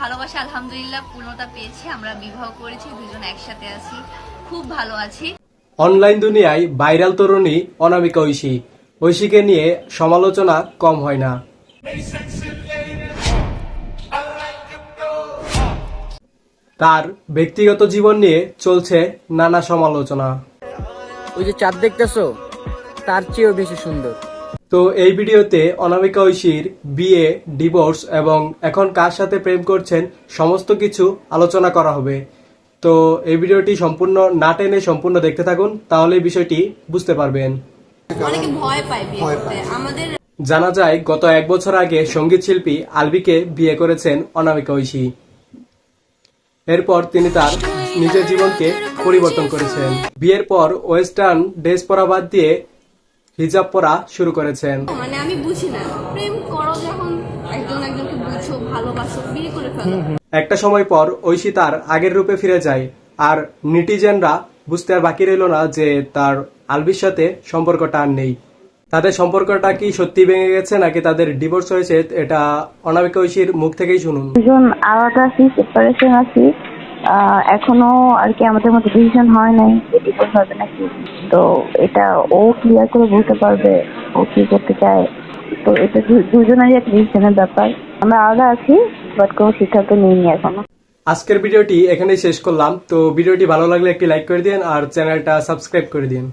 ভালোবাসা আলহামদুলিল্লাহ পূর্ণতা পেয়েছে। আমরা বিবাহ করেছি দুজন একসাথে আছি। খুব ভালো আছি। অনলাইন দুনিয়ায় ভাইরাল তরুণী অনামিকা ঐশী। ঐশীকে নিয়ে সমালোচনা কম হয় না। তার ব্যক্তিগত জীবন নিয়ে চলছে নানা সমালোচনা। ওই যে চাঁদ দেখতেছো তার চেয়েও বেশি সুন্দর। তো এই ভিডিওতে অনামিকা ঐশীর বিয়ে ডিভোর্স এবং এখন কার সাথে প্রেম করছেন সমস্ত কিছু আলোচনা করা হবে। তো এই ভিডিওটি সম্পূর্ণ না টেনে সম্পূর্ণ দেখতে থাকুন তাহলে এই বিষয়টি বুঝতে পারবেন। অনেকে ভয় পায় বিয়ে করতে আমাদের জানা যায় গত এক বছর আগে সংগীত শিল্পী আলবিকে বিয়ে করেছেন অনামিকা ঐশী। এরপর তিনি তার নিজের জীবনকে পরিবর্তন করেছেন। বিয়ের পর ওয়েস্টার্ন ড্রেস পরা বাদ দিয়ে হিজাব পরা শুরু করেছেন। মানে আমি বুঝি না। প্রেম করো যখন একজন একজনকে বুঝো ভালোবাসো বিয়ে করে ফেলো। একটা সময় পর ঐশী তার আগের রূপে ফিরে যায় আর নিটিজেনরা বুঝতে আর বাকি রইল না যে তার আলবির সাথে সম্পর্কটা আর নেই। তাদের সম্পর্কটা কি সত্যি ভেঙে গেছে নাকি তাদের ডিভোর্স হয়েছে এটা অনামিকা ঐশীর মুখ থেকেই শুনুন। দুজন আলাদা আছি সেপারেশন আছি। এখনও আর কি আমাদের মধ্যে ডিসিশন হয় নাই যে ডিভোর্স হবে নাকি। তো এটা ও ক্লিয়ার করে বলতে পারবে, ও কি করতে চায়। তো এটা দুজনেরই একটা ডিসিশনের ব্যাপার। আমরা আলাদা আছি বাট কোনো সিদ্ধান্ত নিইনি এখনও। আজকের ভিডিওটি এখানেই শেষ করলাম। তো ভিডিওটি ভালো লাগলে একটি লাইক করে দিন আর চ্যানেলটা সাবস্ক্রাইব করে দিন।